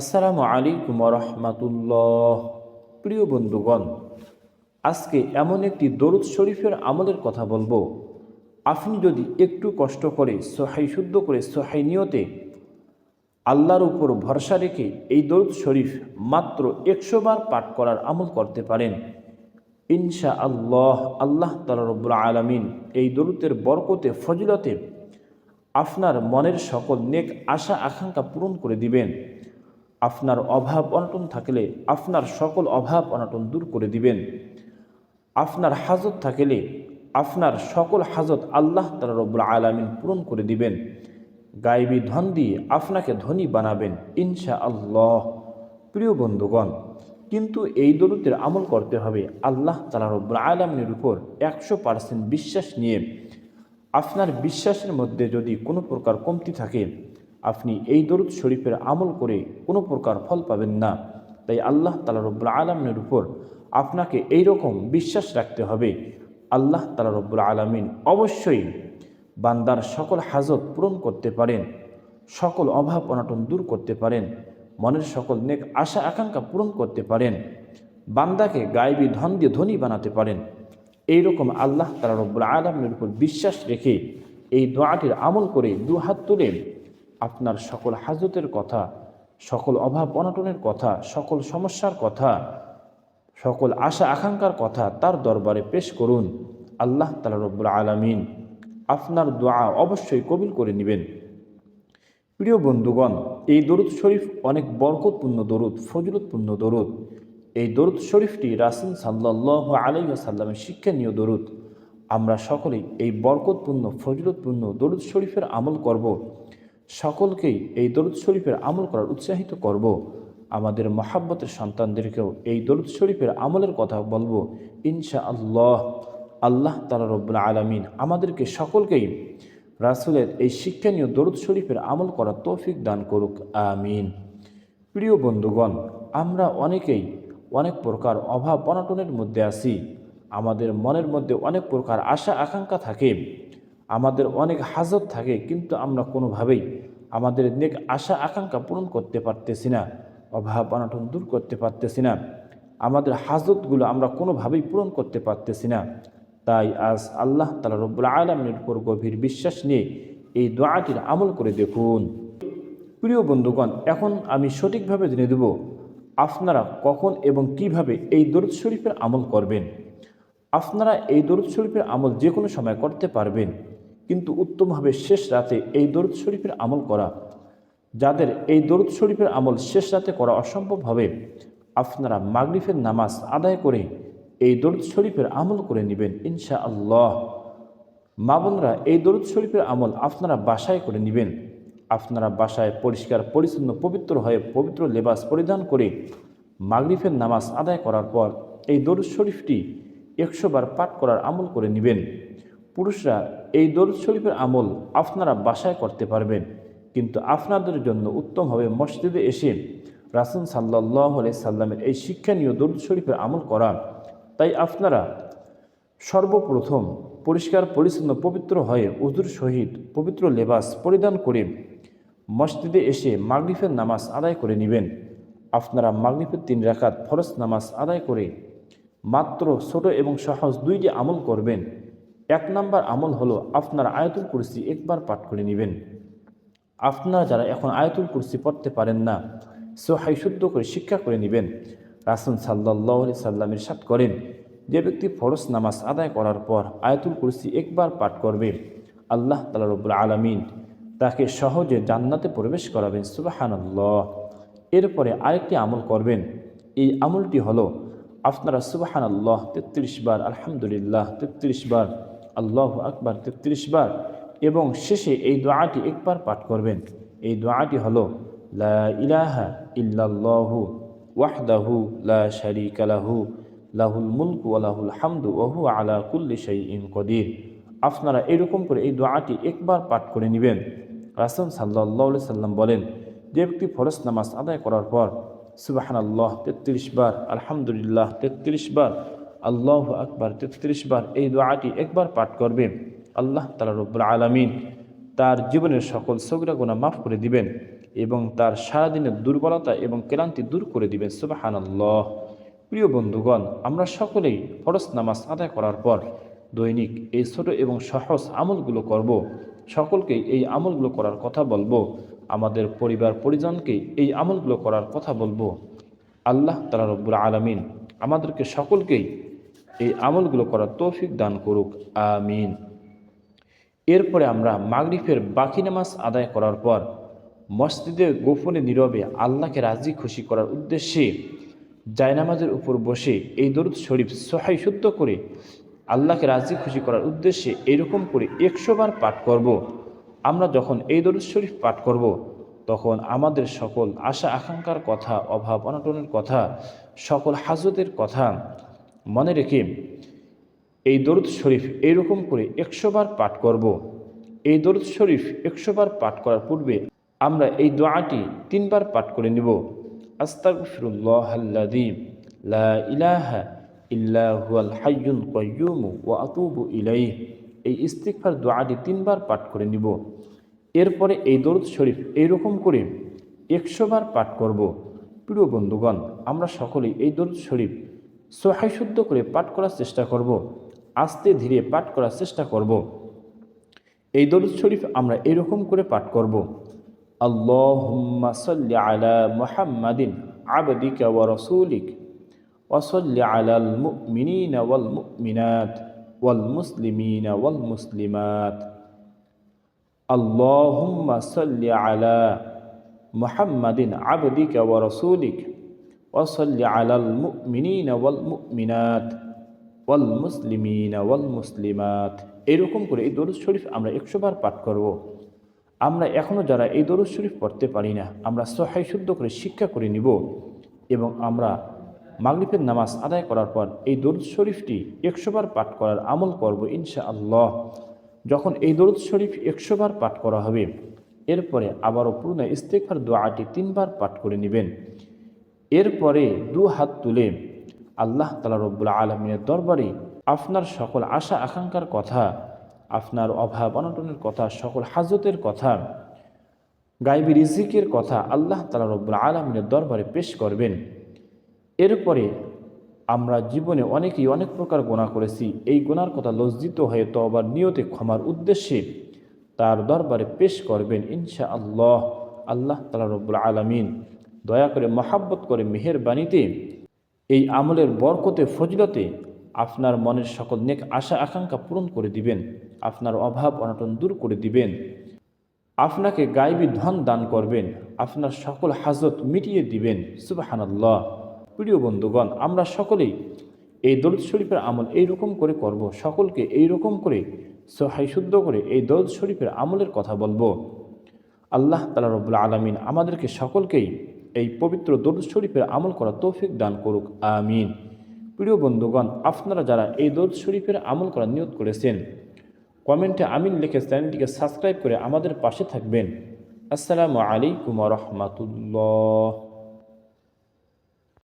আসসালামু আলাইকুম রহমাতুল্লাহ প্রিয় বন্ধুগণ, আজকে এমন একটি দরুদ শরীফের আমলের কথা বলব। আপনি যদি একটু কষ্ট করে সোহাই শুদ্ধ করে সোহাই নিয়তে আল্লাহর উপর ভরসা রেখে এই দরুদ শরীফ মাত্র একশো বার পাঠ করার আমল করতে পারেন ইনশা আল্লাহ আল্লাহ তালা রব্বুল আলমিন এই দরুদের বরকতে, ফজিলতে আপনার মনের সকল নেক আশা, আকাঙ্ক্ষা পূরণ করে দিবেন। আপনার অভাব অনটন থাকলে আপনার সকল অভাব অনটন দূর করে দিবেন। আপনার হাজত থাকলে আপনার সকল হাজত আল্লাহ তালা রব্বুল আলমিন পূরণ করে দিবেন। গায়েবী ধন দিয়ে আপনাকে ধনী বানাবেন ইনশা আল্লাহ প্রিয় বন্ধুগণ, কিন্তু এই দরুদের আমল করতে হবে আল্লাহ তালা রব্বুল আলমিনের উপর একশো পার্সেন্ট বিশ্বাস নিয়ে। আপনার বিশ্বাসের মধ্যে যদি কোনো প্রকার কমতি থাকে আপনি এই দরুদ শরীফের আমল করে কোনো প্রকার ফল পাবেন না। তাই আল্লাহ তালা রব্বুল আলমিনের উপর আপনাকে এই রকম বিশ্বাস রাখতে হবে। আল্লাহ তালা রব্বুল আলমিন অবশ্যই বান্দার সকল হাজত পূরণ করতে পারেন, সকল অভাব অনাটন দূর করতে পারেন, মনের সকল নেক আশা আকাঙ্ক্ষা পূরণ করতে পারেন, বান্দাকে গায়েবী ধন দিয়ে ধনী বানাতে পারেন। এই রকম আল্লাহ তালা রব্বুল আলমের উপর বিশ্বাস রেখে এই দোয়াটির আমল করে দু হাত তুলে আপনার সকল হাজতের কথা, সকল অভাব অনাটনের কথা, সকল সমস্যার কথা, সকল আশা আকাঙ্ক্ষার কথা তার দরবারে পেশ করুন। আল্লাহ তালা রব্বুল আলমিন আপনার দোয়া অবশ্যই কবিল করে নেবেন। প্রিয় বন্ধুগণ, এই দরুদ শরীফ অনেক বরকতপূর্ণ দরুদ, ফজলতপূর্ণ দরুদ। এই দরুদ শরীফটি রাসুল সাল্লাহ আলাইসাল্লামের শিক্ষানীয় দরুদ। আমরা সকলেই এই বরকতপূর্ণ, ফজলতপূর্ণ দরুদ শরীফের আমল করব। সকলকেই এই দরুদ শরীফের আমল করার উৎসাহিত করব। আমাদের মহাব্বতের সন্তানদেরকেও এই দরুদ শরীফের আমলের কথা বলব। ইনশা আল্লাহ আল্লাহ তালা রব্বুল আলমিন আমাদেরকে সকলকেই রাসুলের এই শিক্ষানীয় দরুদ শরীফের আমল করার তৌফিক দান করুক। আমিন। প্রিয় বন্ধুগণ, আমরা অনেকেই অনেক প্রকার অভাব অনাটনের মধ্যে আছি। আমাদের মনের মধ্যে অনেক প্রকার আশা আকাঙ্ক্ষা থাকে। আমাদের অনেক হাজত থাকে, কিন্তু আমরা কোনোভাবেই আমাদের নেক আশা, আকাঙ্ক্ষা পূরণ করতে পারতেছি না, অভাব অনাটন দূর করতে পারতেছি না, আমাদের হাজতগুলো আমরা কোনোভাবেই পূরণ করতে পারতেছি না। তাই আজ আল্লাহ তালা রব্বুল আলমের উপর গভীর বিশ্বাস নিয়ে এই দোয়াটির আমল করে দেখুন। প্রিয় বন্ধুগণ, এখন আমি সঠিকভাবে জেনে দেব, আপনারা কখন এবং কীভাবে এই দরুদ শরীফের আমল করবেন? আপনারা এই দরুদ শরীফের আমল যে কোনো সময় করতে পারবেন। কিন্তু উত্তমভাবে শেষ রাতে এই দরুদ শরীফের আমল করা, যাদের এই দরুদ শরীফের আমল শেষ রাতে করা অসম্ভব হবে, আপনারা মাগরিফের নামাজ আদায় করে এই দরুদ শরীফের আমল করে নেবেন ইনশা আল্লাহ মা বোনরা, এই দরুদ শরীফের আমল আপনারা বাসায় করে নেবেন। আপনারা বাসায় পরিষ্কার, পরিচ্ছন্ন, পবিত্র হয়ে পবিত্র লেবাস পরিধান করে মাগরিফের নামাজ আদায় করার পর এই দরুদ শরীফটি একশো বার পাঠ করার আমল করে নেবেন। পুরুষরা এই দরুদ শরীফের আমল আপনারা বাসায় করতে পারবেন। কিন্তু আপনাদের জন্য উত্তম হবে মসজিদে এসে রাসুল সাল্লাহ সাল্লামের এই শিক্ষানীয় দরুদ শরীফের আমল করা। তাই আপনারা সর্বপ্রথম পরিষ্কার, পরিচ্ছন্ন, পবিত্র হয়ে উজুর সহিত পবিত্র লেবাস পরিধান করে মসজিদে এসে মাগরিফের নামাজ আদায় করে নেবেন। আপনারা মাগরিফের তিন রাখাত ফরজ নামাজ আদায় করে মাত্র ছোট এবং সহজ দুইটি আমল করবেন। এক নাম্বার আমল হলো আপনার আয়তুল কুরসি একবার পাঠ করে নেবেন। আপনারা যারা এখন আয়তুল কুরসি পড়তে পারেন না, সোহাই শুদ্ধ করে শিক্ষা করে নেবেন। রাসুল সাল্লাহ সাল্লামের সাত করেন, যে ব্যক্তি ফরজ নামাজ আদায় করার পর আয়াতুল কুরসি একবার পাঠ করবে, আল্লাহ তালা রব্বুল আলমিন তাকে সহজে জান্নাতে প্রবেশ করাবেন, সুবাহানাল্লাহ। এরপরে আরেকটি আমল করবেন, এই আমলটি হলো, আপনারা সুবাহান আল্লাহ তেত্রিশ বার, আলহামদুলিল্লাহ তেত্রিশ বার আল্লাহ আকবার তেত্রিশ বার এবং শেষে এই দোয়াটি একবার পাঠ করবেন। এই দোয়াটি হলো, লা ইলাহা লা লাহুল হামদু আপনারা এরকম করে এই দোয়াটি একবার পাঠ করে নেবেন। রাসুল সাল্লাহ সাল্লাম বলেন, যে ব্যক্তি ফরজ নামাজ আদায় করার পর সুবাহান আল্লাহ তেত্রিশ বার, আলহামদুলিল্লাহ তেত্রিশ বার আল্লাহ আকবার, তেত্রিশ বার এই দোয়াটি একবার পাঠ করবে আল্লাহ তালা রব্বুল আলমিন তার জীবনের সকল সগরা গোনা মাফ করে দিবেন এবং তার সারাদিনের দুর্বলতা এবং ক্লান্তি দূর করে দিবেন। সুবাহানাল্লাহ। প্রিয় বন্ধুগণ, আমরা সকলেই ফরজ নামাজ আদায় করার পর দৈনিক এই ছোট এবং সহজ আমলগুলো করব। সকলকেই এই আমলগুলো করার কথা বলব। আমাদের পরিবার, পরিজনকে এই আমলগুলো করার কথা বলব। আল্লাহ তালা রব্বুল আলমিন আমাদেরকে সকলকেই এই আমলগুলো করার তৌফিক দান করুক, আমিন এরপরে আমরা মাগরিফের বাকি নামাজ আদায় করার পর মসজিদে গোপনে নীরবে আল্লাহকে রাজি খুশি করার উদ্দেশ্যে জায়নামাজের উপর বসে এই দরুদ শরীফ সহাই শুদ্ধ করে আল্লাহকে রাজি খুশি করার উদ্দেশ্যে এরকম করে একশো বার পাঠ করব। আমরা যখন এই দরুদ শরীফ পাঠ করব। তখন আমাদের সকল আশা আকাঙ্ক্ষার কথা অভাব অনটনের কথা, সকল হাজতের কথা মনে রেখে এই দরুদ শরীফ এইরকম করে একশো বার পাঠ করব। এই দরুদ শরীফ একশো বার পাঠ করার পূর্বে আমরা এই দোয়াটি তিনবার পাঠ করে নিব। আস্তাগফিরুল্লাহাল্লাযী লা ইলাহা এই ইস্তিগফার দোয়াটি তিনবার পাঠ করে নিব। এরপরে এই দরুদ শরীফ এইরকম করে একশো বার পাঠ করব। প্রিয় বন্ধুগণ, আমরা সকলেই এই দরুদ শরীফ সহায় শুদ্ধ করে পাঠ করার চেষ্টা করব, আস্তে ধীরে পাঠ করার চেষ্টা করব। এই দরুদ শরীফ আমরা এরকম করে পাঠ করব, আল্লাহুম্মা সাল্লি আলা মুহাম্মাদিন আবদিকা ওয়া রাসূলিক, ওয়া সাল্লি আলাল মুমিনিনা ওয়াল মুমিনাত ওয়াল মুসলিমিনা ওয়াল মুসলিমাত আল্লাহুম্মা সাল্লি আলা মুহাম্মাদিন আবদিকা ওয়া রাসূলিক ওয়া সাল্লি আলাল মুমিনিনা ওয়াল মুমিনাত ওয়াল মুসলিমাত এরকম করে এই দরুদ শরীফ আমরা একশো বার পাঠ করব। আমরা এখনও যারা এই দরুদ শরীফ পড়তে পারি না, আমরা সহায় শুদ্ধ করে শিক্ষা করে নিব এবং আমরা মাগরিফের নামাজ আদায় করার পর এই দরুদ শরীফটি একশো বার পাঠ করার আমল করব ইনশা আল্লাহ যখন এই দরুদ শরীফ একশো বার পাঠ করা হবে, এরপরে আবারও পূর্ণ ইস্তেকফার দোয়াটি তিনবার পাঠ করে নেবেন। এরপরে দু হাত তুলে আল্লাহ তালা রব্বুল আলমিনের দরবারে আপনার সকল আশা, আকাঙ্ক্ষার কথা, আপনার অভাব, অনটনের কথা, সকল হাজতের কথা গাইবি রিজিকের কথা আল্লাহ তালা রব্বুল আলমিনের দরবারে পেশ করবেন। এরপরে আমরা জীবনে অনেকেই অনেক প্রকার গোনা করেছি। এই গোনার কথা লজ্জিত হয়ে তো আবার নিয়তে ক্ষমার উদ্দেশ্যে তার দরবারে পেশ করবেন ইনশা আল্লাহ আল্লাহ তালা রব্বুল আলমিন। দয়া করে মহাব্বত করে মেহেরবাণীতে এই আমলের বরকতে, ফজিলতে আপনার মনের সকল নেক আশা, আকাঙ্ক্ষা পূরণ করে দিবেন, আপনার অভাব, অনটন দূর করে দিবেন। আপনাকে গাইবী ধন দান করবেন, আপনার সকল হাজত মিটিয়ে দিবেন, সুবাহানাল্লাহ। প্রিয় বন্ধুগণ, আমরা সকলেই এই দরুদ শরীফের আমল এইরকম করে করব, সকলকে এই রকম করে, সহায় শুদ্ধ করে এই দরুদ শরীফের আমলের কথা বলব। আল্লাহ তালা রবুল্লা আলমিন আমাদেরকে সকলকেই এই পবিত্র দরুদ শরীফের আমল করা তৌফিক দান করুক, আমিন। প্রিয় বন্ধুগণ, আপনারা যারা এই দরুদ শরীফের আমল করা নিয়োগ করেছেন, কমেন্টে আমিন লিখে চ্যানেলটিকে সাবস্ক্রাইব করে আমাদের পাশে থাকবেন। আসসালামু আলাইকুম রহমতুল্লাহ।